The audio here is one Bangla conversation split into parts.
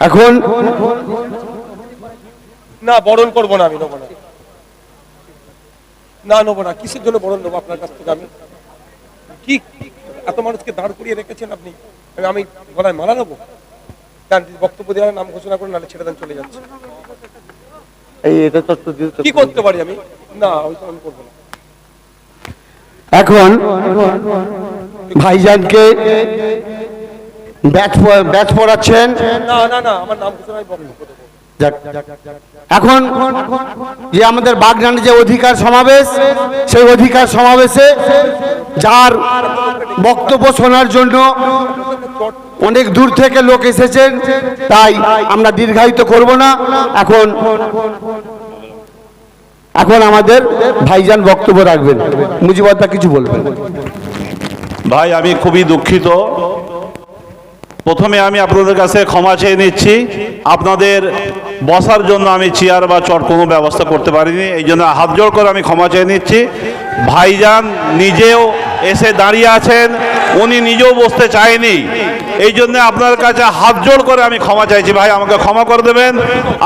এখন না বরণ করব না আমি নেব না। না নেব না কিসের জন্য বরণ নেব আপনার কাছ থেকে আমি? কি এত মানুষকে দাঁড় করিয়ে রেখেছেন আপনি? আমি- গলায় মালা নেব? বক্তব্য দেওয়ার নাম ঘোষণা করে নাহলে ছেড়ে দেন চলে যাচ্ছে। এই এটা তো কি করতে পারি আমি? না ওই আমি করব না। এখন ভাইজানকে ব্যাচ প- ব্যাচ পড়াচ্ছেন? না না না আমার নাম ঘোষণা আমি বক্তব্য দেবো। যাক। এখন যে আমাদের বাগনানের যে অধিকার সমাবেশ সেই অধিকার সমাবেশে যার বক্তব্য শোনার জন্য অনেক দূর থেকে লোক এসেছেন তাই আমরা দীর্ঘায়িত করব না। এখন এখন আমাদের ভাইজান বক্তব্য রাখবেন। মুজিবদ্দা কিছু বলবেন। ভাই আমি খুবই দুঃখিত। প্রথমে আমি আপনাদের কাছে ক্ষমা চেয়ে নিচ্ছি। আপনাদের বসার জন্য আমি চেয়ার বা চট কোনো ব্যবস্থা করতে পারিনি, এই জন্য হাত জোড় করে আমি ক্ষমা চেয়ে নিচ্ছি। ভাইজান নিজেও এসে দাঁড়িয়ে আছেন, উনি নিজেও বসতে চায়নি। এই জন্য আপনার কাছে হাত জোড় করে আমি ক্ষমা চাইছি। ভাই, আমাকে ক্ষমা করে দেবেন।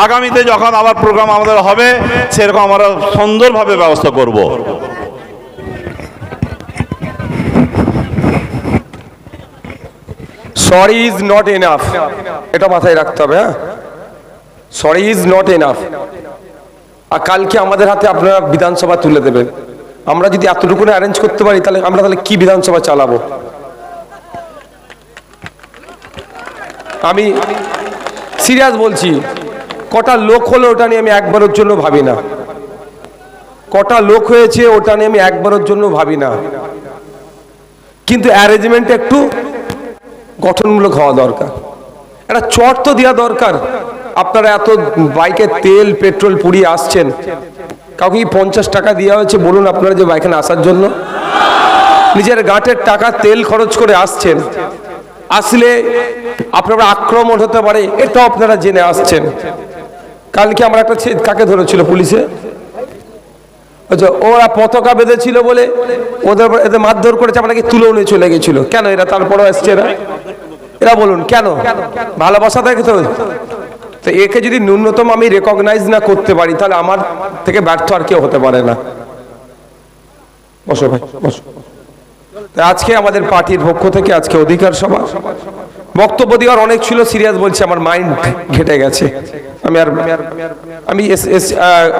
আগামীতে যখন আবার প্রোগ্রাম আমাদের হবে, সেরকম আমরা সুন্দরভাবে ব্যবস্থা করব। সরি ইজ নট এনাফ এটা মাথায় রাখতে হবে হ্যাঁ? সরি ইজ নট এনাফ আর কালকে আমাদের হাতে আপনারা বিধানসভা তুলে দেবেন। আমরা যদি এতটুকু অ্যারেঞ্জ করতে পারি, তাহলে আমরা তাহলে কি বিধানসভা চালাবো? আমি সিরিয়াস বলছি, কটা লোক হলো ওটা নিয়ে আমি একবারের জন্য ভাবি না। কটা লোক হয়েছে ওটা নিয়ে আমি একবারের জন্য ভাবি না। কিন্তু অ্যারেঞ্জমেন্ট একটু গঠনমূলক হওয়া দরকার। একটা চট তো দেওয়া দরকার। আপনারা এত বাইকে তেল, পেট্রোল পুড়িয়ে আসছেন। কাউকে পঞ্চাশ টাকা দেওয়া হয়েছে? বলুন আপনারা যে বাইখানে আসার জন্য। নিজের গাঁটের টাকা তেল খরচ করে আসছেন। আসলে আপনারা আক্রমণ হতে পারে, এটাও আপনারা জেনে আসছেন। কালকে আমরা একটা কাকে ধরেছিল পুলিশে? আচ্ছা ওরা পতাকা বেঁধেছিল বলে ওদের এদের মারধর করেছে, আপনাকে তুলেও নিয়ে চলে গেছিল। কেন এরা তারপরও এসছে এরা? এরা বলুন, কেন? ভালোবাসা থাকে তো? তো একে যদি ন্যূনতম আমি রেকগনাইজ না করতে পারি, তাহলে আমার থেকে ব্যর্থ আর কেউ হতে পারে না। বসো ভাই, বসো। আজকে আমাদের পার্টির পক্ষ থেকে আজকে অধিকার সভা। বক্তব্য দেওয়ার অনেক ছিল, সিরিয়াস বলছি, আমার মাইন্ড ঘেটে গেছে। আমি আর আমি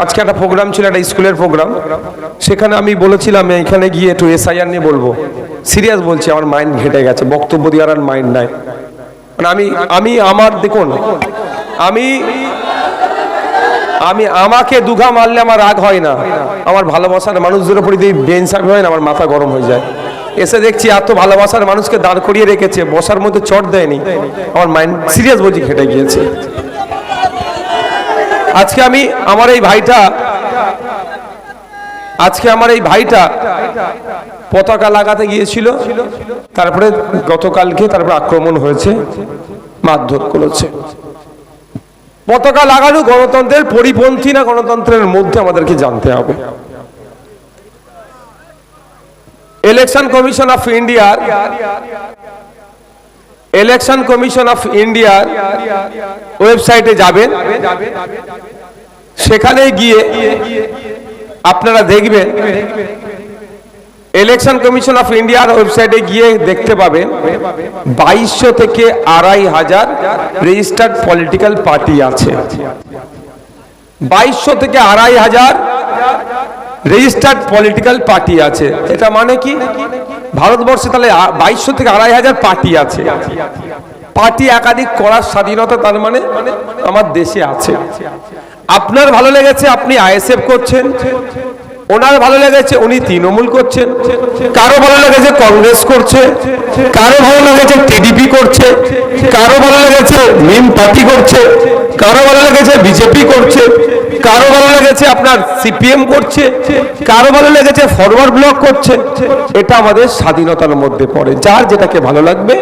আজকে একটা প্রোগ্রাম ছিল, একটা স্কুলের প্রোগ্রাম সেখানে আমি বলেছিলাম এখানে গিয়ে একটু এসআইআর নিয়ে বলব। সিরিয়াস বলছি, আমার মাইন্ড ঘেটে গেছে, বক্তব্য দেওয়ার আর মাইন্ড নাই। মানে আমি আমি আমার, দেখুন, আমি আমি আমাকে দুঘা মারলে আমার রাগ হয় না। আমার ভালোবাসার মানুষদের উপর যদি বেঞ্চাপ হয় না, আমার মাথা গরম হয়ে যায়। এসে দেখছি, এত ভালোবাসার মানুষকে দাঁড় করিয়ে রেখেছে, বসার মধ্যে চট দেয়নি। আমার মাইন্ড সিরিয়াস বলছি খেটে গিয়েছে। আজকে আমি আমার এই ভাইটা, আজকে আমার এই ভাইটা পতাকা লাগাতে গিয়েছিল, তারপরে গতকালকে তারপরে আক্রমণ হয়েছে, মারধর করেছে। পতাকা লাগানো গণতন্ত্রের পরিপন্থী না গণতন্ত্রের মধ্যে আমাদেরকে জানতে হবে। ইলেকশন কমিশন অফ ইন্ডিয়ার ইলেকশন কমিশন অফ ইন্ডিয়ার ওয়েবসাইটে যাবেন। সেখানে গিয়ে আপনারা দেখবেন ইলেকশন কমিশন অফ ইন্ডিয়ার ওয়েবসাইটে গিয়ে দেখতে পাবেন, বাইশশো থেকে আড়াই হাজার রেজিস্টার্ড পলিটিক্যাল পার্টি আছে। বাইশশো থেকে আড়াই হাজার রেজিস্টার্ড পলিটিক্যাল পার্টি আছে। এটা মানে কি? ভারতবর্ষে তাহলে বাইশশো থেকে আড়াই হাজার পার্টি আছে। পার্টি একাধিক করার স্বাধীনতা তার মানে আমার দেশে আছে। আপনার ভালো লেগেছে, আপনি আইএসএফ করছেন। ওনার ভালো লেগেছে, উনি তৃণমূল করছেন। কারও ভালো লেগেছে কংগ্রেস করছে। কারও ভালো লেগেছে টিডিপি করছে। কারও ভালো লেগেছে মিম পার্টি করছে। কারও ভালো লেগেছে বিজেপি করছে। কারও ভালো লেগেছে আপনার সিপিএম করছে, কারও ভালো লেগেছে ফরওয়ার্ড ব্লক করছে, এটা আমাদের স্বাধীনতার মধ্যে পড়ে। যার যেটাকে ভালো লাগবে,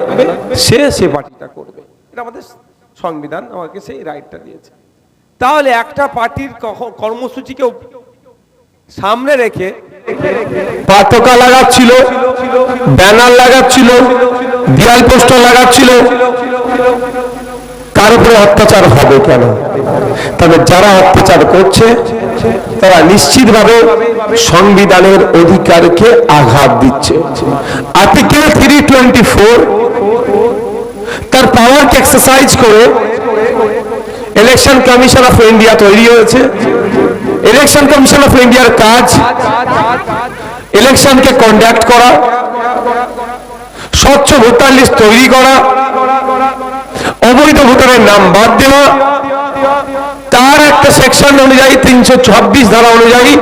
সে সে পার্টিটা করবে। এটা আমাদের সংবিধান আমাকে সেই রাইটটা দিয়েছে। তাহলে একটা পার্টির কর্মসূচিকে সামনে রেখে পতাকা লাগাচ্ছিল, ব্যানার লাগাচ্ছিল দেয়াল পোস্টার লাগাচ্ছিল তার উপরে অত্যাচার হবে কেন? তবে যারা অত্যাচার করছে, তারা নিশ্চিতভাবে সংবিধানের অধিকারকে আঘাত দিচ্ছে। আর্টিকেল থ্রি টোয়েন্টি ফোর, তার পাওয়ারকে এক্সারসাইজ করে ইলেকশন কমিশন অফ ইন্ডিয়া তৈরি হয়েছে। ইলেকশন কমিশন অফ ইন্ডিয়ার কাজ ইলেকশনকে কন্ডাক্ট করা, স্বচ্ছ ভোটার লিস্ট তৈরি করা অবৈধ ভোটারের নাম বাদ দেওয়া। তার একটা সেকশন অনুযায়ী, তিনশো ছাব্বিশ ধারা অনুযায়ী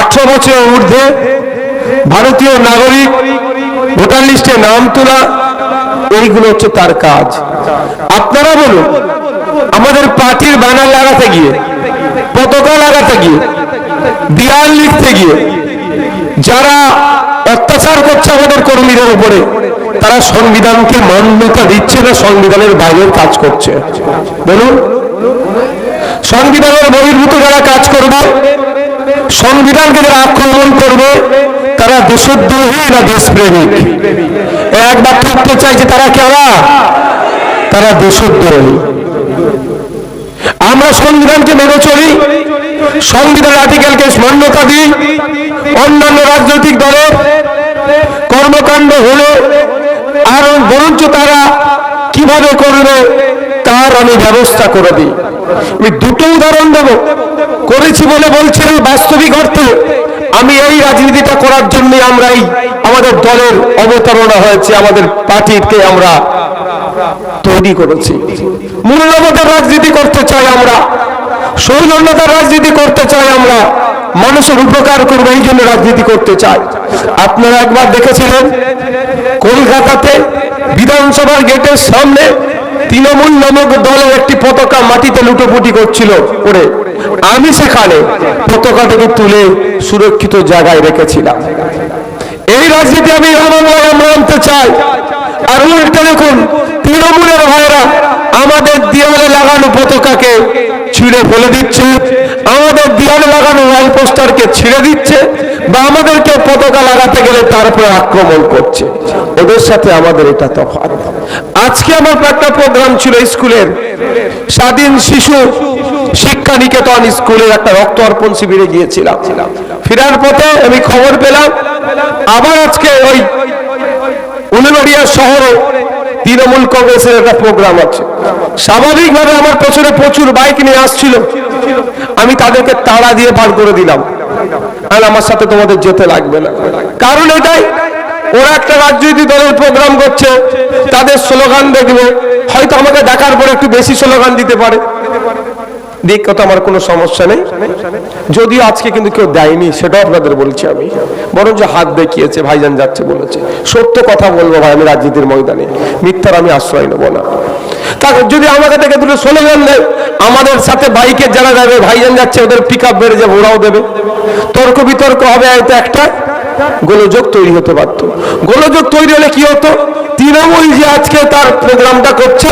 আঠারো বছরের ঊর্ধ্বে ভারতীয় নাগরিক ভোটার লিস্টে নাম তোলা, এইগুলো হচ্ছে তার কাজ। আপনারা বলুন, আমাদের পার্টির ব্যানার লাগাতে গিয়ে, পতাকা লাগাতে গিয়ে, দেয়াল লিখতে গিয়ে, যারা অত্যাচার করছে আমাদের কর্মীদের উপরে তারা সংবিধানকে মান্যতা দিচ্ছে না, সংবিধানের বাইরের কাজ করছে। বলুন। সংবিধানের বহির্ভূত যারা কাজ করবে, সংবিধানকে যারা আক্রমণ করবে, তারা দেশদ্রোহী না দেশপ্রেমিক? একবার থাকতে চাইছে তারা কেরা? তারা দেশদ্রোহী। আমরা সংবিধানকে মেনে চলি সংবিধান আর্টিকেলকে মান্যতা দিই, অন্যান্য রাজনৈতিক দলের কর্মকাণ্ড হলে আর বরঞ্চ তারা কীভাবে করবে তার আমি ব্যবস্থা করে দিই। আমি দুটো উদাহরণ দেব। করেছি বলে বলছি না, বাস্তবিক অর্থে। আমি এই রাজনীতিটা করার জন্য আমরা এই আমাদের দলের অবতারণা হয়েছে আমাদের পার্টিকে আমরা তৈরি করেছি। মূল্যবোধের রাজনীতি করতে চাই আমরা সৌজন্যতার রাজনীতি করতে চাই আমরা। মানুষের উপকার করব, এই জন্য রাজনীতি করতে চায়। আপনারা একবার দেখেছিলেন, কলকাতাতে বিধানসভার গেটের সামনে তৃণমূল নামক দলের একটি পতাকা মাটিতে লুটোপুটি করছিল করে। আমি সেখানে পতাকাটাকে তুলে সুরক্ষিত জায়গায় রেখেছিলাম। এই রাজনীতি আমি আনতে চাই। আর উল্টে দেখুন তৃণমূলের ভাইরা আমাদের দেওয়ালে লাগানো পতাকাকে ছিঁড়ে ফেলে দিচ্ছে, আমাদের দেওয়ালে লাগানো ওয়াল পোস্টারকে ছিঁড়ে দিচ্ছে বা আমাদেরকে পতাকা লাগাতে গেলে তারপরে আক্রমণ করছে। ওদের সাথে আমাদের এটা তফাৎ। আজকে আমার একটা প্রোগ্রাম ছিল স্কুলের। স্বাধীন শিশু শিক্ষা নিকেতন স্কুলের একটা রক্ত অর্পণ শিবিরে গিয়েছিলাম। ফেরার পথে আমি খবর পেলাম, আবার আজকে ওই উলুবাড়িয়া শহরে তৃণমূল কংগ্রেসের একটা প্রোগ্রাম আছে। স্বাভাবিকভাবে আমার পেছনে প্রচুর বাইক নিয়ে আসছিল। আমি তাদেরকে তাড়া দিয়ে পার করে দিলাম। আর আমার সাথে তোমাদের যেতে লাগবে না। কারণ এটাই, ওরা একটা রাজনৈতিক দলের প্রোগ্রাম করছে। তাদের স্লোগান দেখবে। হয়তো আমাকে দেখার পরে একটু বেশি স্লোগান দিতে পারে। দিক কথা আমার কোনো সমস্যা নেই। যদিও আজকে কিন্তু কেউ দেয়নি, সেটাও আপনাদের বলছি আমি। বরঞ্চ হাত দেখিয়েছে, ভাইজান যাচ্ছে বলেছে। সত্য কথা বলব ভাই, আমি রাজনীতির ময়দানে। মিথ্যার আমি আশ্রয় নেব না। তা যদি আমাকে থেকে দুটো স্লোগান দেয়, আমাদের সাথে বাইকের যারা যাবে, ভাইজান যাচ্ছে, ওদের পিক আপ বেড়ে যাবে, ওরাও দেবে। তর্ক বিতর্ক হবে হয়তো একটা। গোলযোগ তৈরি হতে পারতো গোলযোগ তৈরি হলে কি হতো? তৃণমূল যে আজকে তার প্রোগ্রামটা করছে,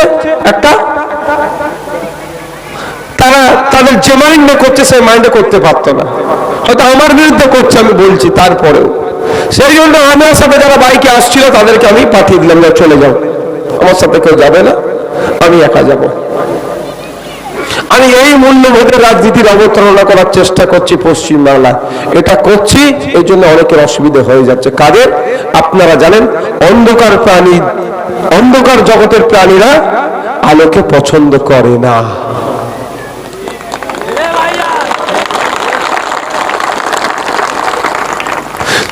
একটা তাদের যে মাইন্ডে করছে, সেই মাইন্ডে করতে পারতো না। হয়তো আমার বিরুদ্ধে করছে, আমি বলছি তারপরেও। সেই জন্য আমার সাথে যারা বাইকে আসছিল, তাদেরকে আমি পাঠিয়ে দিলাম, না, চলে যাও। আমার সাথে কেউ যাবে না। আমি একা যাব। আমি এই মূল্যবোধের রাজনীতির অবতারণা করার চেষ্টা করছি পশ্চিম বাংলায় এটা করছি এই জন্য অনেকের অসুবিধা হয়ে যাচ্ছে। কাদের? আপনারা জানেন, অন্ধকার প্রাণী, অন্ধকার জগতের প্রাণীরা আলোকে পছন্দ করে না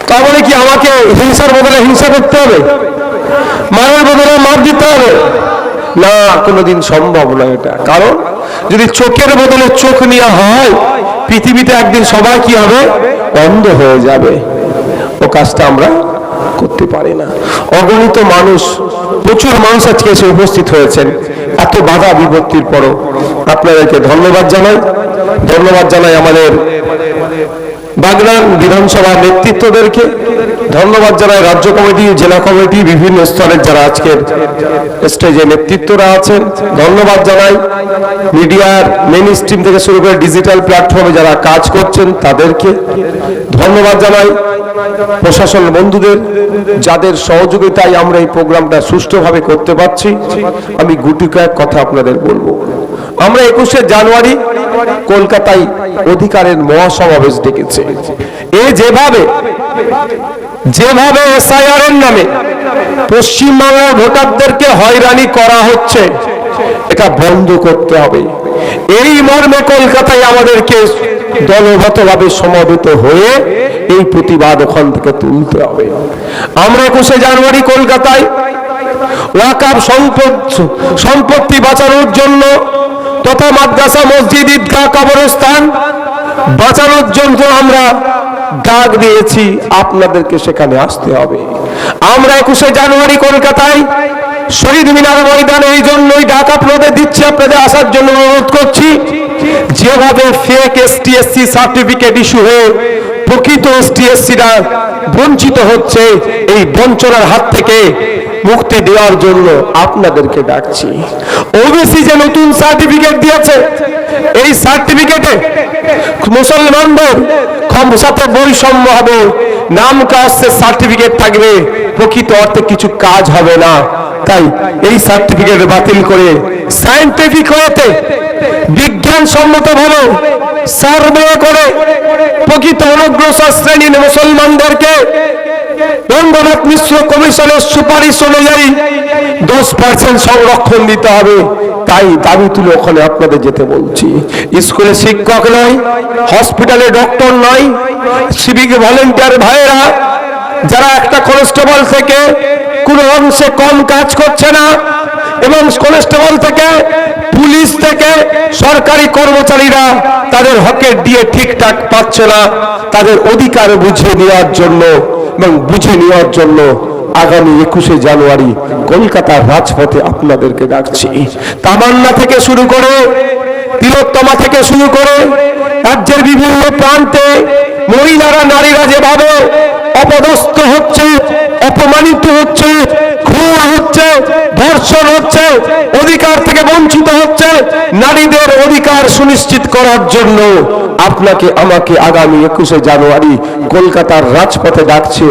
তারপরে কি আমাকে হিংসার বদলে হিংসা করতে হবে? মারার বদলে মার দিতে হবে? না, কোনোদিন সম্ভব নয় এটা। কারণ যদি চোখের বদলে চোখ নেওয়া হয়, পৃথিবীতে একদিন সবাই কি হবে? বন্ধ হয়ে যাবে। ও কাজটা আমরা করতে পারি না। অগণিত মানুষ, প্রচুর মানুষ আজকে এসে উপস্থিত হয়েছেন। এত বাধা বিপত্তির পরও। আপনাদেরকে ধন্যবাদ জানাই। ধন্যবাদ জানাই আমাদের বাগনান বিধানসভা নেতৃত্বদেরকে ধন্যবাদ জানাই রাজ্য কমিটি, জেলা কমিটি, বিভিন্ন স্তরের যারা আজকের স্টেজে নেতৃত্বরা আছেন। ধন্যবাদ জানাই মিডিয়ার মেন স্ট্রিম থেকে শুরু করে ডিজিটাল প্ল্যাটফর্মে যারা কাজ করছেন তাদেরকে। ধন্যবাদ জানাই প্রশাসন বন্ধুদের, যাদের সহযোগিতায় আমরা এই প্রোগ্রামটা সুষ্ঠুভাবে করতে পারছি। আমি গুটি কয়েক কথা আপনাদের বলব। আমরা একুশে জানুয়ারি কলকাতায় অধিকারের মহাসমাবেশ ডেকেছে। এ যেভাবে যেভাবে এসআইআর এর নামে পশ্চিমবাংলার ভোটারদেরকে হয়রানি করা হচ্ছে, এটা বন্ধ করতে হবে। এই মর্মে কলকাতায় আমাদেরকে দলগতভাবে সমবেত হয়ে এই প্রতিবাদ ওখান থেকে তুলতে হবে। আমরা একুশে জানুয়ারি কলকাতায় ওয়াকাব সম্পত্তি বাঁচানোর জন্য তথা মাদ্রাসা, মসজিদ, ঈদগাহ, কবরস্থান বাঁচানোর জন্য আমরা ডাক দিয়েছি, আপনাদেরকে সেখানে আসতে হবে। আমরা একুশে জানুয়ারি কলকাতায় শহীদ মিনার ময়দানে এই জন্যই ডাক আপনাদের দিচ্ছি, আপনাদের আসার জন্য অনুরোধ করছি। যেভাবে ফেক এসটিএসসি সার্টিফিকেট ইস্যু হয়ে প্রকৃত এসটিএসসিরা বঞ্চিত হচ্ছে, এই বঞ্চনার হাত থেকে মুক্তি দেওয়ার জন্য আপনাদেরকে ডাকছি। ওবিসি যে নতুন সার্টিফিকেট দিয়েছে এই সার্টিফিকেটে মুসলমানদের সাথে বৈষম্য হবে, নাম কাস্টের সার্টিফিকেট থাকবে, প্রকৃত অর্থে কিছু কাজ হবে না। তাই এই সার্টিফিকেট বাতিল করে সায়েন্টিফিক ওয়েতে বিজ্ঞান সম্মত ভাবে সার্ভে করে প্রকৃত অনগ্রসর শ্রেণির মুসলমানদেরকে রঙ্গনাথ মিশ্র কমিশনের সুপারিশ অনুযায়ী দশ পার্সেন্ট সংরক্ষণ দিতে হবে। তাই দাবি তুলে ওখানে আপনাদের যেতে বলছি। স্কুলে শিক্ষক নয় হসপিটালে ডক্টর নয় সিভিক ভলেন্টিয়ার ভাইয়েরা, যারা একটা কনস্টেবল থেকে কোনো অংশে কম কাজ করছে না, এবং কনস্টেবল থেকে, পুলিশ থেকে, সরকারি কর্মচারীরা তাদের হকের দিয়ে ঠিকঠাক পাচ্ছে না, তাদের অধিকার বুঝিয়ে দেওয়ার জন্য এবং বুঝে নেওয়ার জন্য আগামী একুশে জানুয়ারি কলকাতার রাজপথে আপনাদেরকে ডাকছি। তামান্না থেকে শুরু করে তিলোত্তমা থেকে শুরু করে রাজ্যের বিভিন্ন প্রান্তে মহিলারা, নারীরা যেভাবে অপদস্থ হচ্ছে, অপমানিত হচ্ছে খুন হচ্ছে, ধর্ষণ হচ্ছে, অধিকার থেকে বঞ্চিত হচ্ছে, নারীদের অধিকার সুনিশ্চিত করার জন্য আপনাকে, আমাকে আগামী একুশে জানুয়ারি কলকাতার রাজপথে ডাকছে।